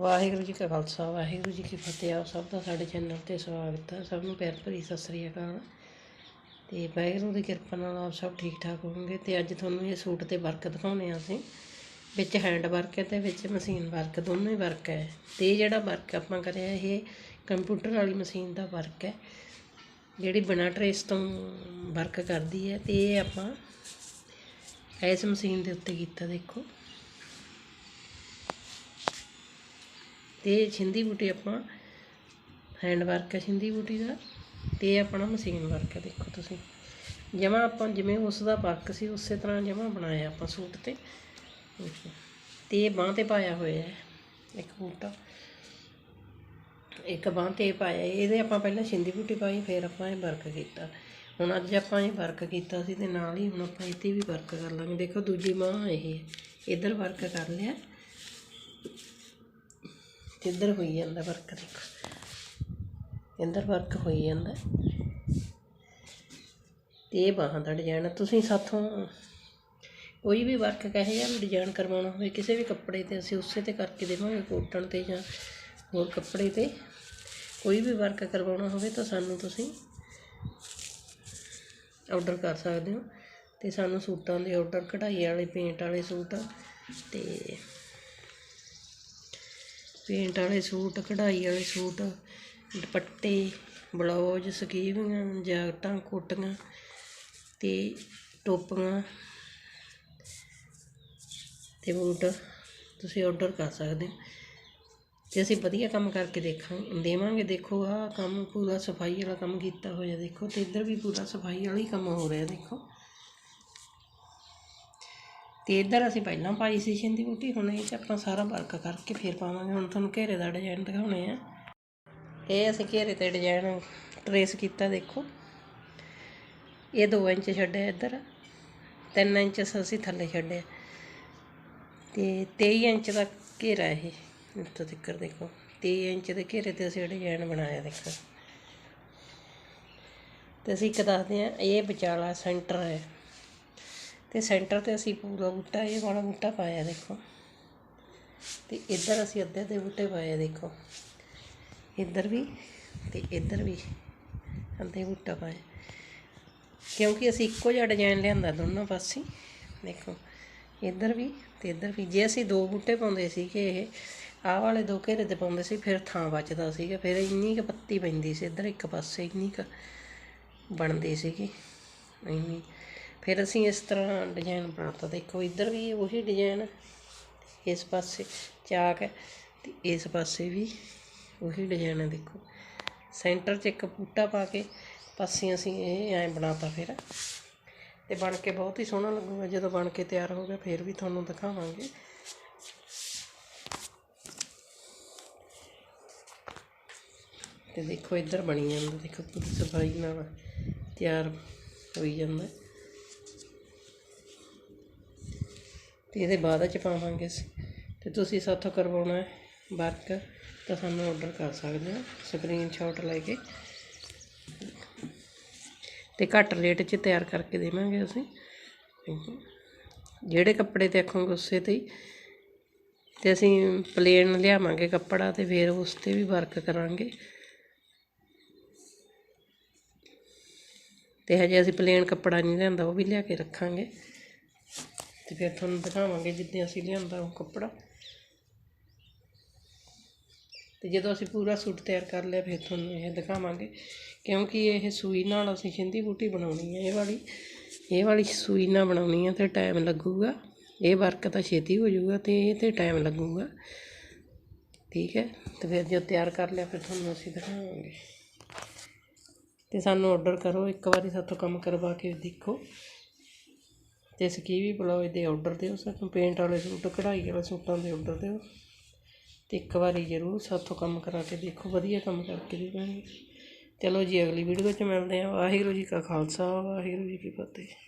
ਵਾਹਿਗੁਰੂ ਜੀ ਕਾ ਖਾਲਸਾ, ਵਾਹਿਗੁਰੂ ਜੀ ਕੀ ਫਤਿਹ। ਆਪ ਸਭ ਦਾ ਸਾਡੇ ਚੈਨਲ ਤੇ ਸਵਾਗਤ ਹੈ ਸਭ ਨੂੰ ਪਿਆਰ ਭਰੀ ਸਤਿ ਸ੍ਰੀ ਅਕਾਲ। ਤੇ ਵਾਹਿਗੁਰੂ ਦੀ ਕਿਰਪਾ ਨਾਲ ਆਪ ਸਭ ਠੀਕ ਠਾਕ ਹੋਵੋਗੇ। ਤੇ ਅੱਜ ਤੁਹਾਨੂੰ ਇਹ ਸੂਟ ਤੇ ਵਰਕ ਦਿਖਾਉਣੇ ਆ ਅਸੀਂ। ਵਿੱਚ ਹੈਂਡ ਵਰਕ ਹੈ ਤੇ ਵਿੱਚ ਮਸ਼ੀਨ ਵਰਕ ਦੋਨੋਂ ਹੀ ਵਰਕ ਹੈ। ਤੇ ਜਿਹੜਾ ਵਰਕ ਆਪਾਂ ਕਰਿਆ, ਇਹ ਕੰਪਿਊਟਰ ਵਾਲੀ ਮਸ਼ੀਨ ਦਾ ਵਰਕ ਹੈ। ਜਿਹੜੀ ਬਿਨਾਂ ਟਰੇਸ ਤੋਂ ਵਰਕ ਕਰਦੀ ਹੈ। ਤੇ ਇਹ ਆਪਾਂ ਇਸ ਮਸ਼ੀਨ ਦੇ ਉੱਤੇ ਕੀਤਾ, ਦੇਖੋ। ਤੇ ਛਿੰਦੀ ਬੂਟੀ ਆਪਾਂ ਹੈਂਡ ਵਰਕ ਹੈ ਛਿੰਦੀ ਬੂਟੀ ਦਾ ਤੇ ਇਹ ਆਪਣਾ ਮਸ਼ੀਨ ਵਰਕ ਹੈ, ਦੇਖੋ ਤੁਸੀਂ। ਜਮਾ ਆਪਾਂ ਜਿਵੇਂ ਉਸ ਦਾ ਵਰਕ ਸੀ, ਉਸੇ ਤਰ੍ਹਾਂ ਜਮਾ ਬਣਾਇਆ ਆਪਾਂ ਸੂਟ ਤੇ। ਤੇ ਇਹ ਬਾਂਹ ਤੇ ਪਾਇਆ ਹੋਇਆ ਹੈ, ਇੱਕ ਬੂਟਾ। ਇੱਕ ਬਾਂਹ ਤੇ ਪਾਇਆ, ਇਹਦੇ ਆਪਾਂ ਪਹਿਲਾਂ ਛਿੰਦੀ ਬੂਟੀ ਪਾਈ, ਫਿਰ ਆਪਾਂ ਇਹ ਵਰਕ ਕੀਤਾ। ਹੁਣ ਅੱਜ ਆਪਾਂ ਇਹ ਵਰਕ ਕੀਤਾ ਸੀ ਤੇ ਨਾਲ ਹੀ ਹੁਣ ਆਪਾਂ ਇਹ 'ਤੇ ਵੀ ਵਰਕ ਕਰ ਲਾਂਗੇ। ਦੇਖੋ, ਦੂਜੀ ਬਾਂਹ ਇਹ ਹੈ। ਇੱਧਰ ਵਰਕ ਕਰ ਲਿਆ। ਇੱਧਰ ਹੋਈ ਜਾਂਦਾ ਵਰਕ ਦੇਖੋ। ਇੱਧਰ ਵਰਕ ਹੋਈ ਜਾਂਦਾ। ਤੇ ਇਹ ਬਾਹਾਂ ਦਾ ਡਿਜ਼ਾਈਨ ਤੁਸੀਂ ਸਾਥੋਂ ਕੋਈ ਵੀ ਵਰਕ ਕਹੇ ਜਾਂ ਡਿਜ਼ਾਈਨ ਕਰਵਾਉਣਾ ਹੋਵੇ, ਕਿਸੇ ਵੀ ਕੱਪੜੇ ਤੇ ਅਸੀਂ ਉਸੇ ਤੇ ਕਰਕੇ ਦੇਵਾਂਗੇ ਕੋਟਨ ਤੇ ਜਾਂ ਹੋਰ ਕੱਪੜੇ ਤੇ ਕੋਈ ਵੀ ਵਰਕ ਕਰਵਾਉਣਾ ਹੋਵੇ ਤਾਂ ਸਾਨੂੰ ਤੁਸੀਂ ਆਰਡਰ ਕਰ ਸਕਦੇ ਹੋ। ਤੇ ਸਾਨੂੰ ਸੂਟਾਂ ਦੇ ਆਰਡਰ ਕਢਾਈ ਵਾਲੇ ਪੇਂਟ ਵਾਲੇ ਸੂਟ ਤੇ ਪੇਂਟ ਵਾਲੇ ਸੂਟ, ਕਢਾਈ ਵਾਲੇ ਸੂਟ, ਦੁਪੱਟੇ ਬਲਾਊਜ ਸਕੀਵੀਆਂ, ਜੈਕਟਾਂ, ਕੋਟੀਆਂ ਅਤੇ ਟੋਪੀਆਂ ਅਤੇ ਬੂਟ ਤੁਸੀਂ ਔਡਰ ਕਰ ਸਕਦੇ ਹੋ। ਅਤੇ ਅਸੀਂ ਵਧੀਆ ਕੰਮ ਕਰਕੇ ਦੇਖਾਂ, ਦੇਵਾਂਗੇ, ਦੇਖੋ, ਆਹ ਕੰਮ ਪੂਰਾ ਸਫ਼ਾਈ ਵਾਲਾ ਕੰਮ ਕੀਤਾ ਹੋਇਆ, ਦੇਖੋ ਅਤੇ ਇੱਧਰ ਵੀ ਪੂਰਾ ਸਫ਼ਾਈ ਵਾਲਾ ਹੀ ਕੰਮ ਹੋ ਰਿਹਾ, ਦੇਖੋ। ਤੇ ਇੱਧਰ ਅਸੀਂ ਪਹਿਲਾਂ ਪਾਈ ਸੀ ਛਿੰਦੀ ਬੂਟੀ, ਹੁਣ ਇਹ 'ਚ ਆਪਾਂ ਸਾਰਾ ਵਰਕ ਕਰਕੇ ਫਿਰ ਪਾਵਾਂਗੇ। ਹੁਣ ਤੁਹਾਨੂੰ ਘੇਰੇ ਦਾ ਡਿਜ਼ਾਈਨ ਦਿਖਾਉਣੇ ਆ। ਇਹ ਅਸੀਂ ਘੇਰੇ ਤੇ ਡਿਜ਼ਾਈਨ ਟਰੇਸ ਕੀਤਾ, ਦੇਖੋ। ਇਹ 2 ਇੰਚ ਛੱਡਿਆ ਇੱਧਰ 3 ਇੰਚ ਅਸੀਂ ਥੱਲੇ ਛੱਡਿਆ। ਤੇ 23 ਇੰਚ ਦਾ ਘੇਰਾ ਇਹ, ਇੱਥੋਂ ਤੱਕ ਦੇਖੋ। 23 ਇੰਚ ਦੇ ਘੇਰੇ ਤੇ ਅਸੀਂ ਡਿਜ਼ਾਈਨ ਬਣਾਇਆ, ਦੇਖੋ। ਤੇ ਅਸੀਂ ਇੱਕ ਦੱਸਦੇ ਆ ਇਹ ਵਿਚਾਲਾ ਸੈਂਟਰ ਹੈ। ਤੇ ਸੈਂਟਰ ਤੇ ਅਸੀਂ ਪੂਰਾ ਬੂਟਾ, ਇਹ ਵਾਲਾ ਬੂਟਾ ਪਾਇਆ ਦੇਖੋ। ਤੇ ਇੱਧਰ ਅਸੀਂ ਅੱਧੇ ਅੱਧੇ ਬੂਟੇ ਪਾਏ ਦੇਖੋ। ਇੱਧਰ ਵੀ ਤੇ ਇੱਧਰ ਵੀ ਅੱਧੇ ਬੂਟਾ ਪਾਇਆ ਕਿਉਂਕਿ ਅਸੀਂ ਇੱਕੋ ਜਿਹਾ ਡਿਜ਼ਾਈਨ ਲਿਆਂਦਾ ਦੋਨੋਂ ਪਾਸੇ। ਦੇਖੋ, ਇੱਧਰ ਵੀ ਤੇ ਇੱਧਰ ਵੀ। ਜੇ ਅਸੀਂ ਦੋ ਬੂਟੇ ਪਾਉਂਦੇ ਸੀ ਕਿ ਇਹ, ਆਹ ਵਾਲੇ ਦੋ ਘੇਰੇ ਤੇ ਪਾਉਂਦੇ ਸੀ, ਫਿਰ ਥਾਂ ਬਚਦਾ ਸੀਗਾ। ਫਿਰ ਇੰਨੀ ਕੁ ਪੱਤੀ ਪੈਂਦੀ ਸੀ ਇੱਧਰ ਇੱਕ ਪਾਸੇ, ਇੰਨੀ ਕੁ ਬਣਦੀ ਸੀਗੀ। ਇੰਨੀ ਫਿਰ ਅਸੀਂ ਇਸ ਤਰ੍ਹਾਂ ਡਿਜ਼ਾਈਨ ਬਣਾਤਾ। ਦੇਖੋ, ਇੱਧਰ ਵੀ ਉਹੀ ਡਿਜ਼ਾਈਨ ਇਸ ਪਾਸੇ ਚਾਕ ਹੈ ਅਤੇ ਇਸ ਪਾਸੇ ਵੀ ਉਹੀ ਡਿਜ਼ਾਇਨ ਹੈ। ਦੇਖੋ ਸੈਂਟਰ 'ਚ ਇੱਕ ਬੂਟਾ ਪਾ ਕੇ ਪਾਸੇ ਅਸੀਂ ਇਹ ਐਂ ਬਣਾਤਾ ਫਿਰ। ਤੇ ਬਣ ਕੇ ਬਹੁਤ ਹੀ ਸੋਹਣਾ ਲੱਗੂਗਾ। ਜਦੋਂ ਬਣ ਕੇ ਤਿਆਰ ਹੋ ਗਿਆ ਫਿਰ ਵੀ ਤੁਹਾਨੂੰ ਦਿਖਾਵਾਂਗੇ। ਤੇ ਦੇਖੋ, ਇੱਧਰ ਬਣੀ ਜਾਂਦਾ। ਦੇਖੋ, ਪੂਰੀ ਸਫ਼ਾਈ ਨਾਲ ਤਿਆਰ ਹੋਈ ਜਾਂਦਾ। ਅਤੇ ਇਹਦੇ ਬਾਅਦ ਚ ਪਾਵਾਂਗੇ ਅਸੀਂ। ਅਤੇ ਤੁਸੀਂ ਸਾਥੋਂ ਕਰਵਾਉਣਾ ਹੈ ਵਰਕ, ਤਾਂ ਸਾਨੂੰ ਆਰਡਰ ਕਰ ਸਕਦੇ ਹੋ। ਸਕਰੀਨਸ਼ਾਟ ਲੈ ਕੇ। ਤੇ ਘੱਟ ਰੇਟ 'ਚ ਤਿਆਰ ਕਰਕੇ ਦੇਵਾਂਗੇ ਅਸੀਂ। ਜਿਹੜੇ ਕੱਪੜੇ ਤੇ ਆਖੋਗੇ ਉਸੇ ਤੇ ਹੀ। ਤੇ ਅਸੀਂ ਪਲੇਨ ਲਿਆਵਾਂਗੇ ਕੱਪੜਾ ਤੇ ਫਿਰ ਉਸ ਤੇ ਵੀ ਵਰਕ ਕਰਾਂਗੇ। ਤੇ ਹਜੇ ਅਸੀਂ ਪਲੇਨ ਕੱਪੜਾ ਨਹੀਂ ਲਿਆਂਦਾ, ਉਹ ਵੀ ਲਿਆ ਕੇ ਰੱਖਾਂਗੇ। ਤੇ ਫਿਰ ਤੁਹਾਨੂੰ ਦਿਖਾਵਾਂਗੇ ਜਿੱਦਾਂ ਅਸੀਂ ਲਿਆਂਦਾ ਉਹ ਕੱਪੜਾ। ਤੇ ਜਦੋਂ ਅਸੀਂ ਪੂਰਾ ਸੂਟ ਤਿਆਰ ਕਰ ਲਿਆ, ਫਿਰ ਤੁਹਾਨੂੰ ਇਹ ਦਿਖਾਵਾਂਗੇ। ਕਿਉਂਕਿ ਇਹ ਸੂਈ ਨਾਲ ਅਸੀਂ ਛਿੰਦੀ ਬੂਟੀ ਬਣਾਉਣੀ ਹੈ ਇਹ ਵਾਲੀ। ਇਹ ਵਾਲੀ ਸੂਈ ਨਾਲ ਬਣਾਉਣੀ ਹੈ ਤੇ ਟਾਈਮ ਲੱਗੂਗਾ। ਇਹ ਵਰਕ ਤਾਂ ਛੇਤੀ ਹੋ ਜਾਊਗਾ ਤੇ ਇਹ ਤੇ ਟਾਈਮ ਲੱਗੂਗਾ। ਠੀਕ ਹੈ? ਤੇ ਫਿਰ ਜਦੋਂ ਤਿਆਰ ਕਰ ਲਿਆ, ਫਿਰ ਤੁਹਾਨੂੰ ਅਸੀਂ ਦਿਖਾਵਾਂਗੇ। ਤੇ ਸਾਨੂੰ ਆਰਡਰ ਕਰੋ, ਇੱਕ ਵਾਰੀ ਸਾਥੋਂ ਕੰਮ ਕਰਵਾ ਕੇ ਦੇਖੋ। ਅਤੇ ਸਕੀ ਵੀ ਬਲੌਜ ਦੇ ਔਡਰ ਦਿਓ ਸਾਨੂੰ ਪੇਂਟ ਵਾਲੇ ਸੂਟ, ਕਢਾਈ ਵਾਲੇ ਸੂਟਾਂ ਦੇ ਔਡਰ ਦਿਓ। ਅਤੇ ਇੱਕ ਵਾਰੀ ਜ਼ਰੂਰ ਸਾਥੋਂ ਕੰਮ ਕਰਾ ਕੇ ਦੇਖੋ, ਵਧੀਆ ਕੰਮ ਕਰਕੇ ਦੇਵਾਂਗੇ। ਚਲੋ ਜੀ, ਅਗਲੀ ਵੀਡੀਓ 'ਚ ਮਿਲਦੇ ਹਾਂ। ਵਾਹਿਗੁਰੂ ਜੀ ਕਾ ਖਾਲਸਾ, ਵਾਹਿਗੁਰੂ ਜੀ ਕੀ ਫਤਿਹ।